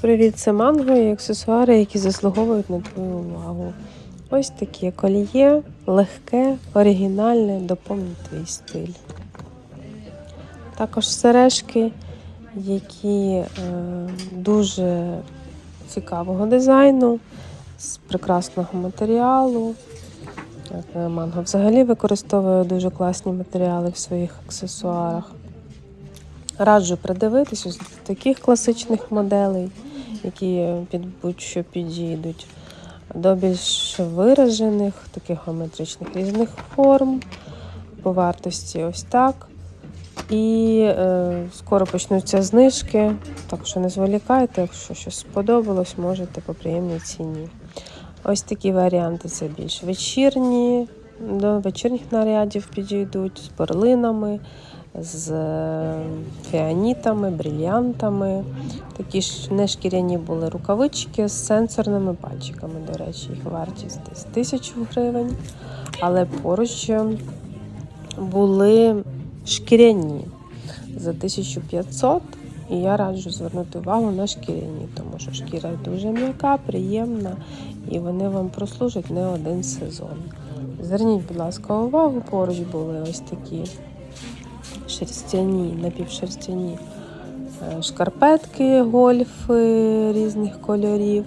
Привіт, це манго і аксесуари, які заслуговують на твою увагу. Ось такі коліє, легке, оригінальне, доповнить твій стиль. Також сережки, які е, дуже цікавого дизайну, з прекрасного матеріалу. Е, Манго взагалі використовує дуже класні матеріали в своїх аксесуарах. Раджу придивитись ось до таких класичних моделей, які під будь-що підійдуть, до більш виражених, таких геометричних різних форм, по вартості ось так. І е, скоро почнуться знижки, так що не зволікайте, якщо щось сподобалось, можете по приємній ціні. Ось такі варіанти це більш вечірні, до вечірніх нарядів підійдуть з перлинами, з е, фіанітами, брильянтами. Такі ж не шкіряні були рукавички з сенсорними пальчиками. До речі, їх вартість десь 1000 гривень. Але поруч були шкіряні за 1500. І я раджу звернути увагу на шкіряні, тому що шкіра дуже м'яка, приємна, і вони вам прослужать не один сезон. Зверніть, будь ласка, увагу, поруч були ось такі шерстяні, напівшерстяні е, шкарпетки, гольфи різних кольорів,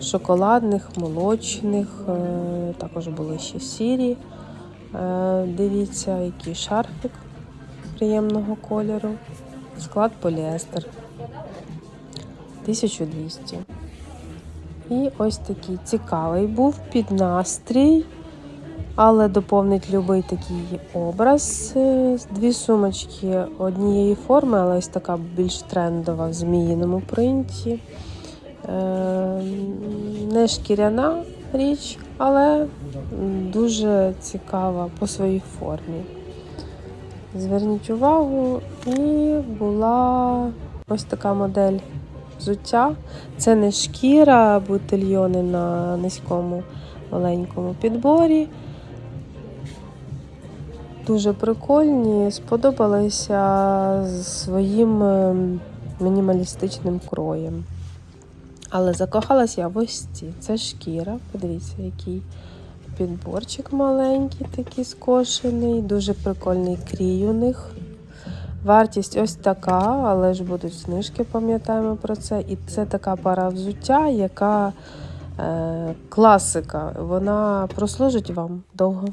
шоколадних, молочних, е, також були ще сірі. Е, Дивіться, який шарфик приємного кольору. Склад поліестер 1200. І ось такий цікавий був під настрій, але доповнить любий такий образ. Е, Дві сумочки однієї форми, але ось така більш трендова в зміїному принті. Е, Не шкіряна річ, але дуже цікава по своїй формі. Зверніть увагу, і була ось така модель взуття. Це не шкіра, бутильйони на низькому маленькому підборі. Дуже прикольні, сподобалися своїм е, мінімалістичним кроєм. Але закохалась я в ось ці. Це шкіра. Подивіться, який підборчик маленький, такий скошений, дуже прикольний крій у них. Вартість ось така, але ж будуть знижки, пам'ятаємо про це. І це така пара взуття, яка е, класика. Вона прослужить вам довго.